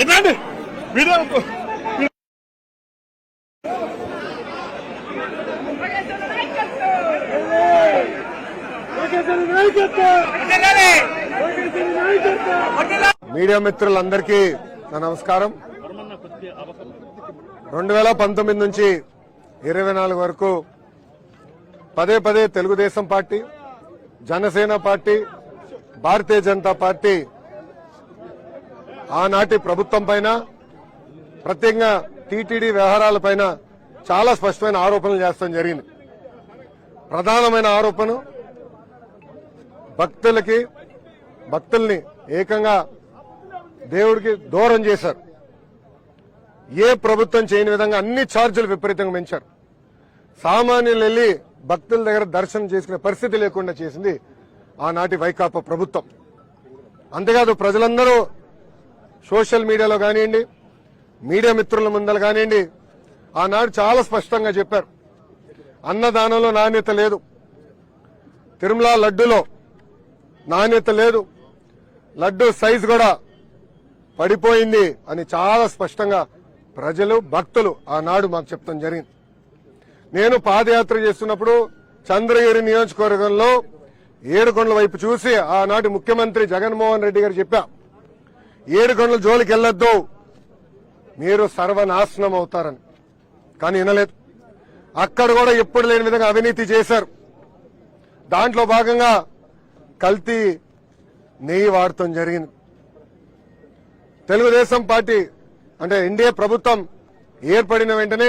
ఏంటండి మీడియా మిత్రులందరికీ నా నమస్కారం. రెండు వేల పంతొమ్మిది నుంచి ఇరవై నాలుగు వరకు పదే పదే Telugu Desam party Janasena party Bharatiya Janata party ఆనాటి ప్రభుత్వం పైన ప్రత్యేకంగా టీటీడీ వ్యవహారాలపైన చాలా స్పష్టమైన ఆరోపణలు చేస్తాం జరిగింది. ప్రధానమైన ఆరోపణ భక్తులకి భక్తుల్ని ఏకంగా దేవుడికి దూరం చేశారు. ఏ ప్రభుత్వం చేయని విధంగా అన్ని ఛార్జీలు విపరీతంగా పెంచారు. సామాన్యులు వెళ్ళి భక్తుల దగ్గర దర్శనం చేసుకునే పరిస్థితి లేకుండా చేసింది ఆనాటి వైకాపా ప్రభుత్వం. అంతేకాదు ప్రజలందరూ సోషల్ మీడియాలో కానివ్వండి మీడియా మిత్రుల ముందర కానివ్వండి ఆనాడు చాలా స్పష్టంగా చెప్పారు. అన్నదానంలో నాణ్యత లేదు. తిరుమల లడ్డులో నాణ్యత లేదు. లడ్డు సైజు కూడా పడిపోయింది అని చాలా స్పష్టంగా ప్రజలు భక్తులు ఆనాడు మాకు చెప్తాం జరిగింది. నేను పాదయాత్ర చేస్తున్నప్పుడు చంద్రగిరి నియోజకవర్గంలో ఏడుకొండల వైపు చూసి ఆనాటి ముఖ్యమంత్రి జగన్మోహన్ రెడ్డి గారు చెప్పా ఏడుకొండల జోలికి వెళ్ళొద్దు మీరు సర్వనాశనం అవుతారని. కానీ వినలేదు. అక్కడ కూడా ఎప్పుడు లేని విధంగా అవినీతి చేశారు. దాంట్లో భాగంగా కల్తీ నెయ్యి వాడటం జరిగింది. తెలుగుదేశం పార్టీ అంటే ఎన్డీఏ ప్రభుత్వం ఏర్పడిన వెంటనే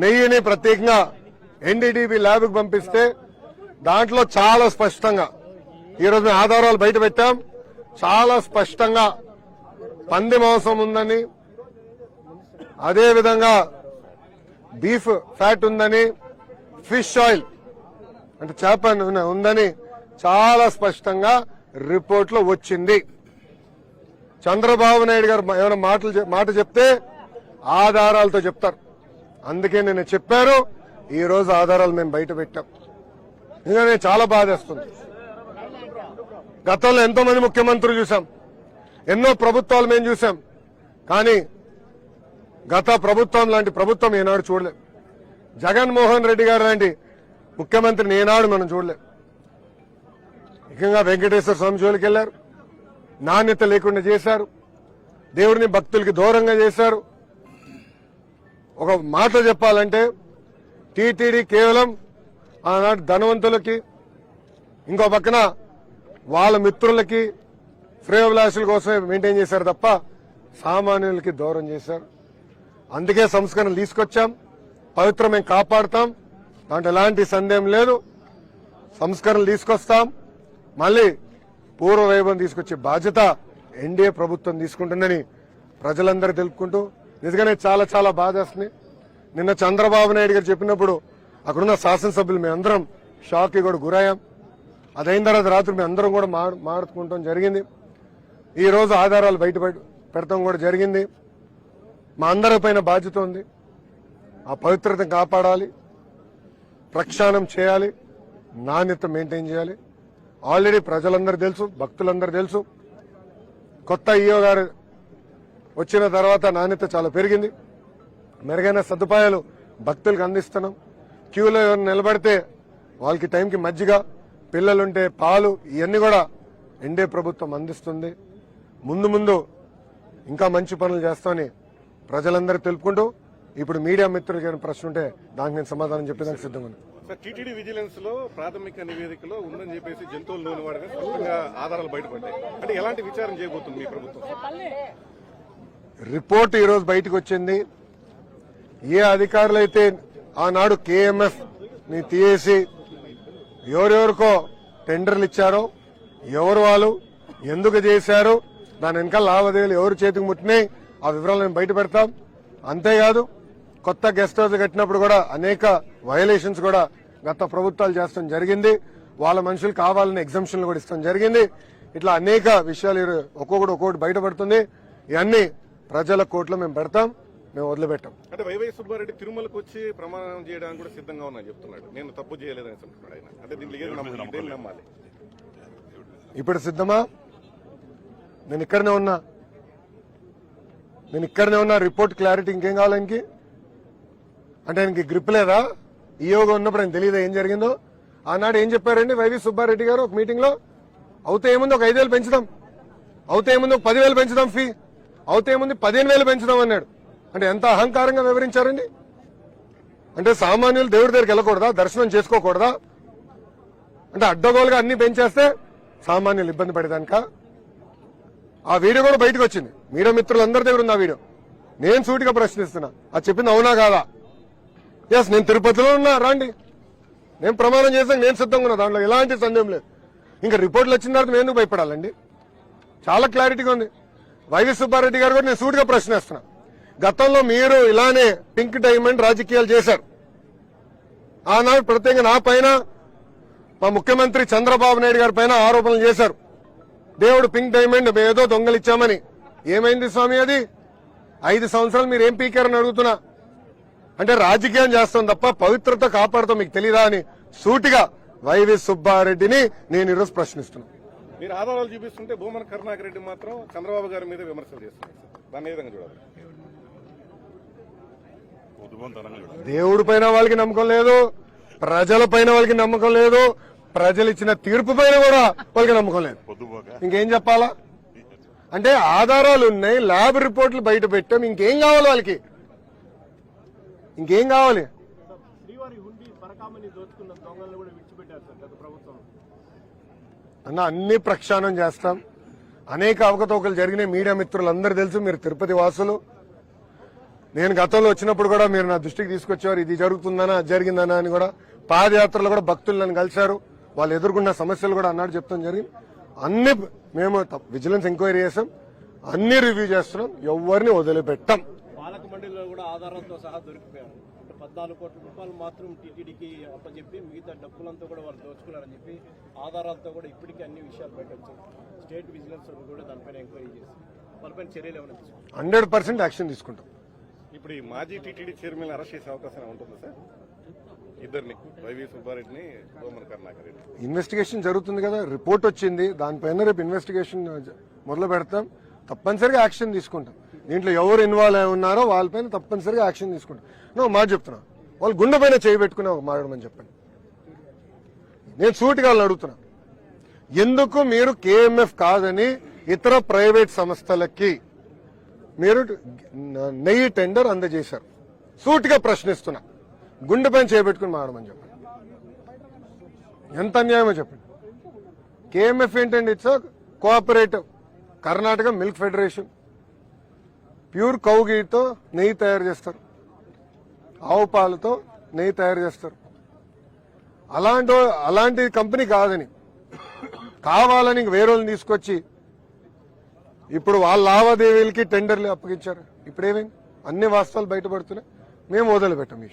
నెయ్యిని ప్రత్యేకంగా ఎన్డీటీవీ ల్యాబ్కి పంపిస్తే దాంట్లో చాలా స్పష్టంగా ఈరోజు మేము ఆధారాలు బయట పెట్టాం చాలా స్పష్టంగా పంది మాంసం ఉందని అదేవిధంగా బీఫ్ ఫ్యాట్ ఉందని ఫిష్ ఆయిల్ అంటే చేప ఉందని చాలా స్పష్టంగా రిపోర్ట్లో వచ్చింది. చంద్రబాబు నాయుడు గారు ఏమైనా మాటలు మాట చెప్తే ఆధారాలతో చెప్తారు. అందుకే నేను చెప్పారు ఈ రోజు ఆధారాలు మేము బయట పెట్టాం. ఇంకా చాలా బాధేస్తుంది గతంలో ఎంతో మంది ముఖ్యమంత్రులు చూసాం. ఎన్నో ప్రభుత్వాలు మేము చూసాం. కానీ గత ప్రభుత్వం లాంటి ప్రభుత్వం ఈనాడు చూడలేం జగన్మోహన్ రెడ్డి గారు లాంటి ముఖ్యమంత్రిని ఈనాడు మనం చూడలేం ముఖ్యంగా వెంకటేశ్వర స్వామి జోలికి వెళ్ళారు నాణ్యత లేకుండా చేశారు దేవుడిని భక్తులకి దూరంగా చేశారు ఒక మాట చెప్పాలంటే టీటీడీ కేవలం ఆనాటి ధనవంతులకి ఇంకో పక్కన వాళ్ళ మిత్రులకి ఫ్రేవలాసుల కోసమే మెయింటైన్ చేశారు తప్ప సామాన్యులకి దూరం చేశారు. అందుకే సంస్కరణ తీసుకొచ్చాం పవిత్రం మేము కాపాడుతాం దాంట్లో ఎలాంటి సందేహం లేదు. సంస్కరణలు తీసుకొస్తాం మళ్ళీ పూర్వ వైభవం తీసుకొచ్చే బాధ్యత ఎన్డీఏ ప్రభుత్వం తీసుకుంటుందని ప్రజలందరూ తెలుపుకుంటూ నిజంగానే చాలా చాలా బాధేస్తుంది నిన్న చంద్రబాబు నాయుడు గారు చెప్పినప్పుడు అక్కడున్న శాసనసభ్యులు మేమందరం అందరం షాక్కి కూడా గురయ్యాం. అదైన తర్వాత రాత్రి మేము అందరం కూడా మాడు మాడుకుంటాం జరిగింది. ఈరోజు ఆధారాలు బయట పెడతాం కూడా జరిగింది. మా అందరి పైన బాధ్యత ఉంది. ఆ పవిత్రతను కాపాడాలి. ప్రక్షాళనం చేయాలి. నాణ్యత మెయింటైన్ చేయాలి. ఆల్రెడీ ప్రజలందరూ తెలుసు భక్తులందరూ తెలుసు. కొత్త ఈఓ గారు వచ్చిన తర్వాత నాణ్యత చాలా పెరిగింది. మెరుగైన సదుపాయాలు భక్తులకు అందిస్తున్నాం. క్యూలో ఎవరు నిలబడితే వాళ్ళకి టైంకి మజ్జిగ పిల్లలుంటే పాలు ఇవన్నీ కూడా ఎన్డీఏ ప్రభుత్వం అందిస్తుంది. ముందు ముందు ఇంకా మంచి పనులు చేస్తామని ప్రజలందరూ తెలుపుకుంటూ ఇప్పుడు మీడియా మిత్రులకి ఏమైనా ప్రశ్న ఉంటే దానికి నేను సమాధానం చెప్పేదానికి సిద్ధంగా ఉన్నాను. టీటీడీ విజిలెన్స్లో ప్రాథమిక నివేదికలో ఉందని చెప్పేసి జంతువులు నూనె వాడగా స్పష్టంగా ఆధారాలు బయటపడ్డాయి. అంటే ఎలాంటి విచారం చేయబోతుంది మీ ప్రభుత్వం? రిపోర్ట్ ఈరోజు బయటకు వచ్చింది. ఏ అధికారులైతే ఆనాడు కేఎంఎఫ్ని తీయేసి ఎవరెవరికో టెండర్లు ఇచ్చారో ఎవరు వాళ్ళు ఎందుకు చేశారు దాని వెనకాల లావాదేవీలు ఎవరు చేతికి ముట్టినాయి ఆ వివరాలు మేము బయట పెడతాం. అంతేకాదు కొత్త గెస్ట్ హౌస్ కట్టినప్పుడు కూడా అనేక వయలేషన్స్ కూడా గత ప్రభుత్వాలు చేస్తాం జరిగింది. వాళ్ళ మనుషులు కావాలని ఎగ్జంప్షన్లు కూడా ఇస్తాం జరిగింది. ఇట్లా అనేక విషయాలు ఒక్కొక్కటి ఒక్కొక్కటి బయటపడుతుంది ఇవన్నీ ప్రజల కోర్టులో మేము పెడతాం మేము వదిలిపెట్టాం. అంటే వైవై సుబ్బారెడ్డి తిరుమలకు వచ్చి ప్రమాణం చేయడానికి కూడా సిద్ధంగా ఉన్నా చెప్తున్నాడు. నేను తప్పు చేయలేదని అంటున్నాడు ఆయన. అంటే నమ్మాలి? ఇప్పుడు సిద్ధమా? నేను ఇక్కడనే ఉన్నా. నేను ఇక్కడనే ఉన్నా రిపోర్ట్ క్లారిటీ ఇంకేం కావాలి ఆయనకి? అంటే ఆయనకి గ్రిప్ లేదా? ఈయోగా ఉన్నప్పుడు ఆయన తెలియదా ఏం జరిగిందో? ఆనాడు ఏం చెప్పారండి వైవి సుబ్బారెడ్డి గారు ఒక మీటింగ్లో? అవుతే ఏముంది ఒక ఐదేళ్ళు పెంచుదాం. అవుతే ఏముంది ఒక పదివేలు పెంచుదాం ఫీ అవుతే ఏముంది పదిహేను వేలు పెంచుదాం అన్నాడు. అంటే ఎంత అహంకారంగా వివరించారండి? అంటే సామాన్యులు దేవుడి దగ్గరికి వెళ్ళకూడదా? దర్శనం చేసుకోకూడదా? అంటే అడ్డగోలుగా అన్ని పెంచేస్తే సామాన్యులు ఇబ్బంది పడేదానిక? ఆ వీడియో కూడా బయటకు వచ్చింది. మీడియా మిత్రులందరి దగ్గర ఉంది ఆ వీడియో. నేను సూటిగా ప్రశ్నిస్తున్నా. అది చెప్పింది అవునా కాదా? ఎస్ నేను తిరుపతిలో ఉన్నా. రాండి. నేను ప్రమాణం చేశాను నేను సిద్ధంగా ఉన్నా. దాంట్లో ఎలాంటి సందేహం లేదు. ఇంకా రిపోర్ట్లు వచ్చిన తర్వాత నేను భయపడాలండి? చాలా క్లారిటీగా ఉంది. వైవి సుబ్బారెడ్డి గారు కూడా నేను సూటిగా ప్రశ్నిస్తున్నా. గతంలో మీరు ఇలానే పింక్ డైమండ్ రాజకీయాలు చేశారు. ఆనాడు ప్రత్యేకంగా నా పైన మా ముఖ్యమంత్రి చంద్రబాబు నాయుడు గారి పైన ఆరోపణలు చేశారు. దేవుడు పింక్ డైమండ్ ఏదో దొంగలిచ్చామని. ఏమైంది స్వామి అది? ఐదు సంవత్సరాలు మీరు ఏం పీకారని అడుగుతున్నా? అంటే రాజకీయం చేస్తాం తప్ప పవిత్రత కాపాడుతాం మీకు తెలీదా అని సూటిగా వైవి సుబ్బారెడ్డిని నేను ఈరోజు ప్రశ్నిస్తున్నాను మీరు ఆధారాలు చూపిస్తుంటే భూమన కరుణాకర్ రెడ్డి మాత్రం చంద్రబాబు గారి మీద విమర్శలు చేస్తున్నారు సార్. దాన్ని ఏ విధంగా చూడాలి? దేవుడి పైన వాళ్ళకి నమ్మకం లేదు ప్రజల పైన వాళ్ళకి నమ్మకం లేదు ప్రజలు ఇచ్చిన తీర్పు పైన కూడా వాళ్ళకి నమ్మకం లేదు. ఇంకేం చెప్పాలా? అంటే ఆధారాలు ఉన్నాయి ల్యాబ్ రిపోర్ట్లు బయట పెట్టాం ఇంకేం కావాలి వాళ్ళకి? ఇంకేం కావాలి శ్రీవారి హుండీ పరకామని దోచుకున్న దొంగలను కూడా విడిచిపెట్టారు సార్ గత ప్రభుత్వం అన్న అన్ని ప్రక్షాళనం చేస్తాం. అనేక అవకతవకలు జరిగినాయి. మీడియా మిత్రులందరూ తెలుసు మీరు తిరుపతి వాసులు. నేను గతంలో వచ్చినప్పుడు కూడా మీరు నా దృష్టికి తీసుకొచ్చేవారు ఇది జరుగుతుందనా అది జరిగిందనా అని కూడా. పాదయాత్రలో కూడా భక్తులు నన్ను కలిశారు. వాళ్ళు ఎదుర్కొన్న సమస్యలు కూడా అన్నాడు చెప్తాం జరిగింది. అన్ని మేము విజిలెన్స్ ఎంక్వైరీ చేసాం అన్ని రివ్యూ చేస్తున్నాం. ఎవరిని వదిలిపెట్టాం. పాలక మండలిలో కూడా ఆధారంతో సహా దొరికిపోయారు. పద్నాలుగు కోట్ల రూపాయలు మాత్రం టీటీడీకి అప్పచెప్పి మిగతా డబ్బులంతా కూడా వాళ్ళు దోచుకున్నారని చెప్పి ఆధారాలతో కూడా ఇప్పటికీ అన్ని విషయాలు బయట వచ్చాయి. స్టేట్ విజిలెన్స్ కూడా దానిపైన ఎంక్వైరీ చేసి వాళ్ళపైన చర్యలు ఏమైనా తీసుకుంటారు? హండ్రెడ్ పర్సెంట్ యాక్షన్ తీసుకుంటాం. ఇప్పుడు ఈ మాజీ టీటీడీ చైర్మన్ అరెస్ట్ చేసే అవకాశం ఉంటుందా సార్? ఇద్దరిని వైవి సుబ్బారెడ్డిని భూమన కరుణాకర్ రెడ్డి ఇన్వెస్టిగేషన్ జరుగుతుంది కదా రిపోర్ట్ వచ్చింది. దానిపైన రేపు ఇన్వెస్టిగేషన్ మొదలు పెడతాం. తప్పనిసరిగా యాక్షన్ తీసుకుంటాం. దీంట్లో ఎవరు ఇన్వాల్వ్ అయి ఉన్నారో వాళ్ళపైన తప్పనిసరిగా యాక్షన్ తీసుకుంటాం. నువ్వు మాట చెప్తున్నా. వాళ్ళు గుండె పైన చేయబెట్టుకుని ఒక మాట్లాడమని చెప్పండి. నేను సూటిగా వాళ్ళని అడుగుతున్నా. ఎందుకు మీరు కేఎంఎఫ్ కాదని ఇతర ప్రైవేట్ సంస్థలకి మీరు నెయ్యి టెండర్ అందజేశారు. సూటిగా ప్రశ్నిస్తున్నా. గుండె పైన చేపెట్టుకుని మాడమని చెప్పండి. ఎంత అన్యాయమో చెప్పండి. కేఎంఎఫ్ ఏంటండి? It's cooperative Karnataka milk federation pure కౌగీతో నెయ్యి తయారు చేస్తారు. ఆవు పాలతో నెయ్యి తయారు చేస్తారు. అలాంటి అలాంటి కంపెనీ కాదని. కావాలని వేరే వాళ్ళని తీసుకొచ్చి ఇప్పుడు వాళ్ళ లావాదేవీలకి టెండర్లు అప్పగించారు. ఇప్పుడేమైంది? అన్ని వాస్తవాలు బయటపడుతున్నాయి. మేము వదిలిపెట్టాం ఈ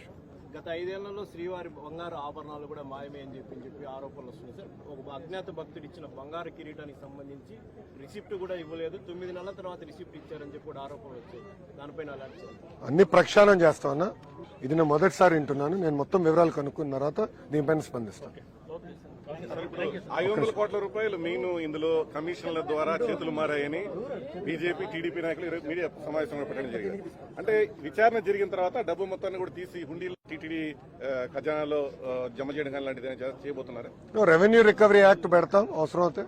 గత ఐదేళ్ళలో శ్రీవారి బంగారు ఆభరణాలు కూడా మాయమే అని చెప్పి చెప్పి ఆరోపణలు వస్తున్నాయి. సార్ ఒక అజ్ఞాత భక్తుడు ఇచ్చిన బంగారు కిరీటానికి సంబంధించి రిసిప్ట్ కూడా ఇవ్వలేదు. తొమ్మిది నెలల తర్వాత రిసిప్ట్ ఇచ్చారని చెప్పి కూడా ఆరోపణలు వచ్చాయి. దానిపైన అలాంటి అన్ని ప్రక్షాళన చేస్తామన్నా ఇది నేను మొదటిసారి వింటున్నాను. నేను మొత్తం వివరాలు కనుక్కున్న తర్వాత దీనిపైన స్పందిస్తాను ఐదు వందల కోట్ల రూపాయలు మీను ఇందులో కమిషన్ల ద్వారా చేతులు మారాయని బీజేపీ టీడీపీ నాయకులు మీడియా సమావేశంలో పెట్టడం జరిగింది. అంటే విచారణ జరిగిన తర్వాత డబ్బు మొత్తాన్ని కూడా తీసి హుండీలో టీటీడీ ఖజానాలో జమ చేయడం కానీ లాంటిది చేయబోతున్నారు? రెవెన్యూ రికవరీ యాక్ట్ పెడతాం అవసరం అయితే.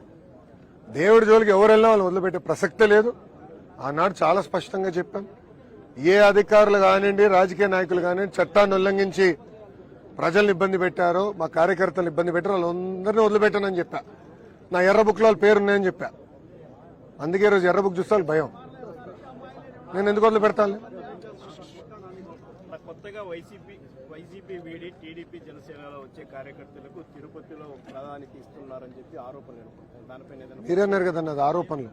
దేవుడి జోలికి ఎవరు వెళ్ళినా వాళ్ళు వదిలిపెట్టే ప్రసక్తే లేదు. ఆనాడు చాలా స్పష్టంగా చెప్పాం. ఏ అధికారులు కానివ్వండి రాజకీయ నాయకులు కానివ్వండి చట్టాన్ని ఉల్లంఘించి ప్రజల్ని ఇబ్బంది పెట్టారో మా కార్యకర్తలు ఇబ్బంది పెట్టారో వాళ్ళందరినీ వదిలిపెట్టానని చెప్పా. నా ఎర్ర బుక్లో వాళ్ళ పేరు ఉన్నాయని చెప్పా. అందుకే ఈరోజు ఎర్ర బుక్ చూస్తే భయం. నేను ఎందుకు వదిలిపెడతాను? మరి కొత్తగా వైసీపీ వైసీపీ వీడి టీడీపీ జనసేనలో వచ్చే కార్యకర్తలకు తిరుపతిలో ప్రధానికి ఇస్తున్నారని చెప్పి ఆరోపణలు దానిపైన మీరన్నారు కదన్న అది ఆరోపణలు.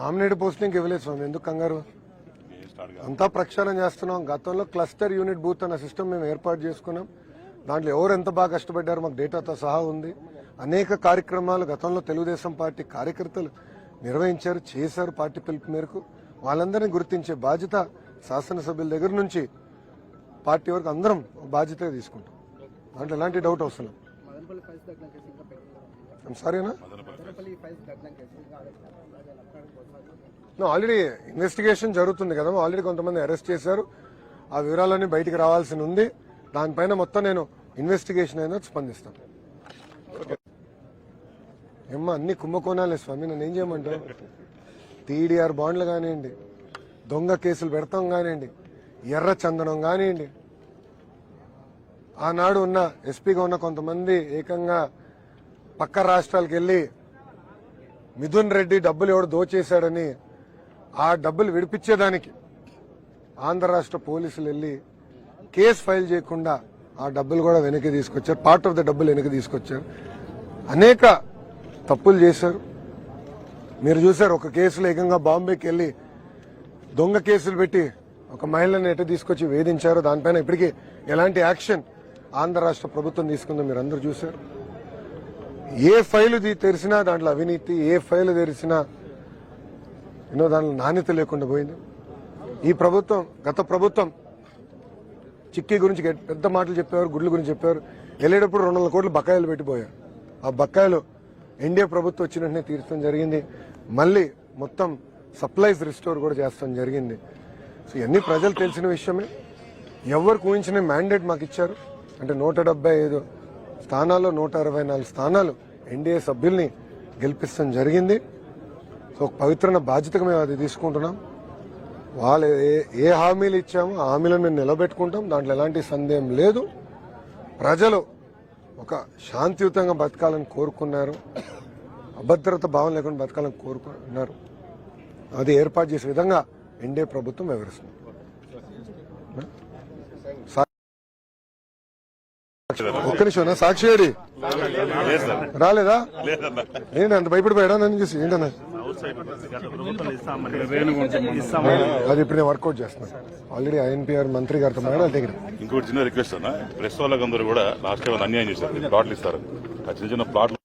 నామినేట్ పోస్టింగ్ ఇవ్వలేదు స్వామి ఎందుకు కంగారు? అంతా ప్రక్షాళన చేస్తున్నాం. గతంలో క్లస్టర్ యూనిట్ బూత్ అన్న సిస్టమ్ మేము ఏర్పాటు చేసుకున్నాం. దాంట్లో ఎవరు ఎంత బాగా కష్టపడ్డారో మాకు డేటాతో సహా ఉంది. అనేక కార్యక్రమాలు గతంలో తెలుగుదేశం పార్టీ కార్యకర్తలు నిర్వహించారు చేశారు పార్టీ పిలుపు మేరకు. వాళ్ళందరినీ గుర్తించే బాధ్యత శాసనసభ్యుల దగ్గర నుంచి పార్టీ వరకు అందరం బాధ్యతగా తీసుకుంటాం. దాంట్లో ఎలాంటి డౌట్ అవసరం సారీనా మదనపల్లి ఫైల్స్ దగ్గర కేసు ఇంకా ఆల్రెడీ ఇన్వెస్టిగేషన్ జరుగుతుంది కదా ఆల్రెడీ కొంతమంది అరెస్ట్ చేశారు. ఆ వివరాలన్నీ బయటికి రావాల్సి ఉంది. దానిపైన మొత్తం నేను ఇన్వెస్టిగేషన్ అయినా స్పందిస్తాను. ఏమ్మా అన్ని కుంభకోణాలే స్వామి నన్ను ఏం చేయమంటావు? టీడీఆర్ బాండ్లు కానివ్వండి దొంగ కేసులు పెడతాం కానివ్వండి ఎర్ర చందనం కానివ్వండి. ఆనాడు ఉన్న ఎస్పీగా ఉన్న కొంతమంది ఏకంగా పక్క రాష్ట్రాలకు వెళ్ళి మిథున్ రెడ్డి డబ్బులు ఎవడు దోచేశాడని ఆ డబ్బులు విడిపించేదానికి ఆంధ్ర రాష్ట్ర పోలీసులు వెళ్ళి కేసు ఫైల్ చేయకుండా ఆ డబ్బులు కూడా వెనక్కి తీసుకొచ్చారు. పార్ట్ ఆఫ్ ద డబ్బులు వెనక్కి తీసుకొచ్చారు. అనేక తప్పులు చేశారు. మీరు చూసారు ఒక కేసులో ఏకంగా బాంబేకి వెళ్ళి దొంగ కేసులు పెట్టి ఒక మహిళని ఎటు తీసుకొచ్చి వేధించారు దానిపైన ఇప్పటికీ ఎలాంటి యాక్షన్ ఆంధ్ర రాష్ట్ర ప్రభుత్వం తీసుకుందో మీరు అందరూ చూశారు. ఏ ఫైలు తీ- తెరిచినా దాంట్లో అవినీతి ఏ ఫైలు తెరిచినా ఎన్నో దాంట్లో నాణ్యత లేకుండా పోయింది. ఈ ప్రభుత్వం గత ప్రభుత్వం చిక్కీ గురించి పెద్ద మాటలు చెప్పారు గుడ్ల గురించి చెప్పారు వెళ్ళేటప్పుడు రెండు వందల కోట్లు బకాయిలు పెట్టిపోయారు. ఆ బకాయిలు ఎన్డీఏ ప్రభుత్వం వచ్చిన వెంటనే తీర్చడం జరిగింది. మళ్ళీ మొత్తం సప్లైస్ రిస్టోర్ కూడా చేస్తాం జరిగింది. సో ఇవన్నీ ప్రజలు తెలిసిన విషయమే. ఎవరికి ఊహించిన మ్యాండేట్ మాకు ఇచ్చారు. అంటే నూట డెబ్బై ఐదు స్థానాల్లో నూట అరవై నాలుగు స్థానాలు ఎన్డీఏ సభ్యుల్ని గెలిపిస్తాం జరిగింది. ఒక పవిత్రమైన బాధ్యతగా మేము అది తీసుకుంటున్నాం. వాళ్ళు ఏ ఏ హామీలు ఇచ్చామో ఆ హామీలను మేము నిలబెట్టుకుంటాం. దాంట్లో ఎలాంటి సందేహం లేదు. ప్రజలు ఒక శాంతియుతంగా బతకాలని కోరుకున్నారు. అభద్రత భావం లేకుండా బతకాలని కోరుకున్నారు. అది ఏర్పాటు చేసే విధంగా ఎన్డీఏ ప్రభుత్వం వివరిస్తుంది ఒక్క నిమిషం సాక్షి? రాలేదా? ఏంటి అంత భయపడిపోయాడా? నన్ను చూసి ఏంటన్నా? అది ఇప్పుడు వర్కౌట్ చేస్తున్నాను ఆల్రెడీ ఐఎన్పిఆర్ మంత్రి గారితో మాట్లాడాలి దగ్గర ఇంకోటి చిన్న రిక్వెస్ట్ అన్న. ప్రెస్ వాళ్ళకందరూ కూడా లాస్ట్ టైం అన్యాయం చేశారు. ప్లాట్లు ఇస్తారు. ఆ చిన్న చిన్న ప్లాట్లు